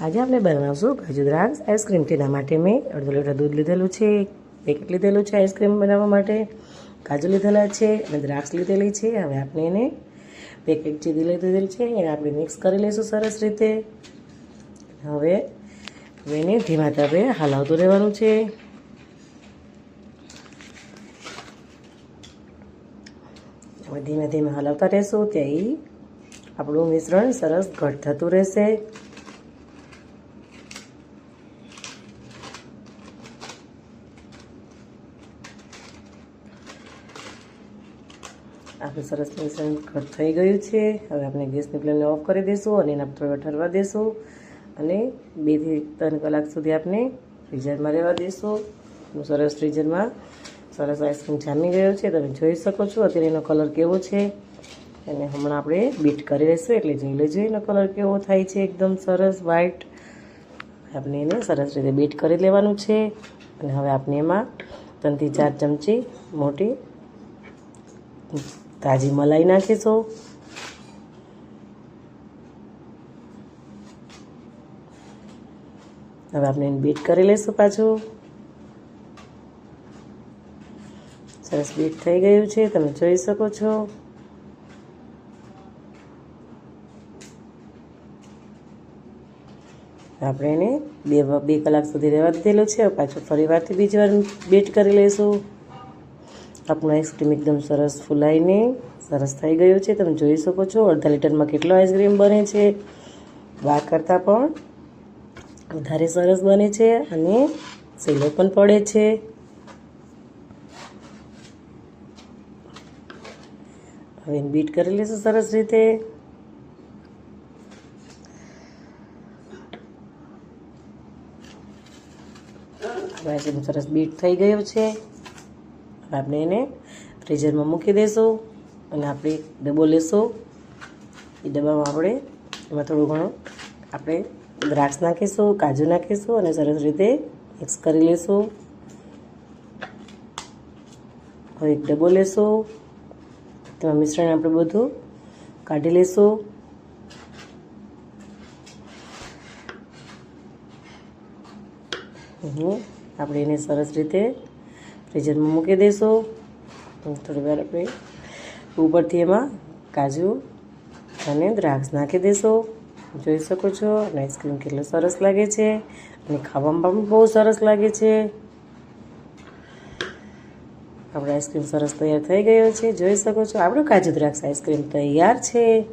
આજે આપણે બનાવશું કાજુ દ્રાક્ષ આઈસ્ક્રીમ. તેના માટે મેં અડધો લીટર દૂધ લીધેલું છે પેકેટ લીધેલું છે આઈસ્ક્રીમ બનાવવા માટે, કાજુ લીધેલા છે અને દ્રાક્ષ લીધેલી છે. હવે આપણે એને પેકેટ જે લીધેલ છે, એને આપણે મિક્સ કરી લઈશું સરસ રીતે. હવે એને ધીમા તાપે હલાવતું રહેવાનું છે. ધીમે ધીમે હલાવતા રહેશું ત્યાં આપણું મિશ્રણ સરસ ઘટ થતું રહેશે. આપણું સરસ મિશ્રણ થઈ ગયું છે. હવે આપણે ગેસની ફ્લેમને ઓફ કરી દઈશું અને એના થોડો ઠરવા દઈશું અને બેથી ત્રણ કલાક સુધી આપણે ફ્રીઝરમાં રહેવા દઈશું સરસ ફ્રીઝરમાં સરસ આઈસ્ક્રીમ જામી ગયો છે. તમે જોઈ શકો છો, અત્યારે એનો કલર કેવો છે. અને હમણાં આપણે બીટ કરી લઈશું એટલે જોઈ લેજો એનો કલર કેવો થાય છે. એકદમ સરસ વ્હાઈટ આપણે એને સરસ રીતે બીટ કરી લેવાનું છે. અને હવે આપણે એમાં ત્રણથી ચાર ચમચી મોટી તાજી મલાઈ નાખીશું. હવે આપણે એને બીટ કરી લઈશું પાછું. સરસ બીટ થઈ ગયું છે, તમે જોઈ શકો છો. આપણે એને બે બે કલાક સુધી રહેવા દીધેલું છે પાછું ફરી વારથી બીજી વાર બીટ કરી લઈશું. આપણું આઈસ્ક્રીમ એકદમ સરસ ફૂલાઈને, સરસ થઈ ગયું છે. તમે જોઈ શકો છો, અડધા લીટરમાં કેટલો આઈસ્ક્રીમ બને છે. બહાર કરતાં પણ વધારે સરસ બને છે અને સેલો પણ પડે છે. હવે બીટ કરી લઈશું સરસ રીતે. હવે સરસ બીટ થઈ ગયું છે. આપણે એને ફ્રીઝરમાં મૂકી દઈશું અને આપણે ડબ્બો લેશું. એ ડબ્બામાં આપણે એમાં થોડું ઘણું આપણે દ્રાક્ષ નાખીશું, કાજુ નાખીશું અને સરસ રીતે મિક્સ કરી લઈશું હવે એક ડબ્બો લેશું. તેમાં મિશ્રણ આપણે બધું કાઢી લઈશું આપણે એને સરસ રીતે ફ્રીઝરમાં મૂકી દઈશું થોડી વાર આપણે ઉપરથી એમાં કાજુ અને દ્રાક્ષ નાખી દઈશું જોઈ શકો છો, અને આઈસ્ક્રીમ કેટલો સરસ લાગે છે, અને ખાવામાં પણ બહુ સરસ લાગે છે. આપણો આઈસ્ક્રીમ સરસ તૈયાર થઈ ગયો છે, જોઈ શકો છો. આપણું કાજુ દ્રાક્ષ આઈસ્ક્રીમ તૈયાર છે.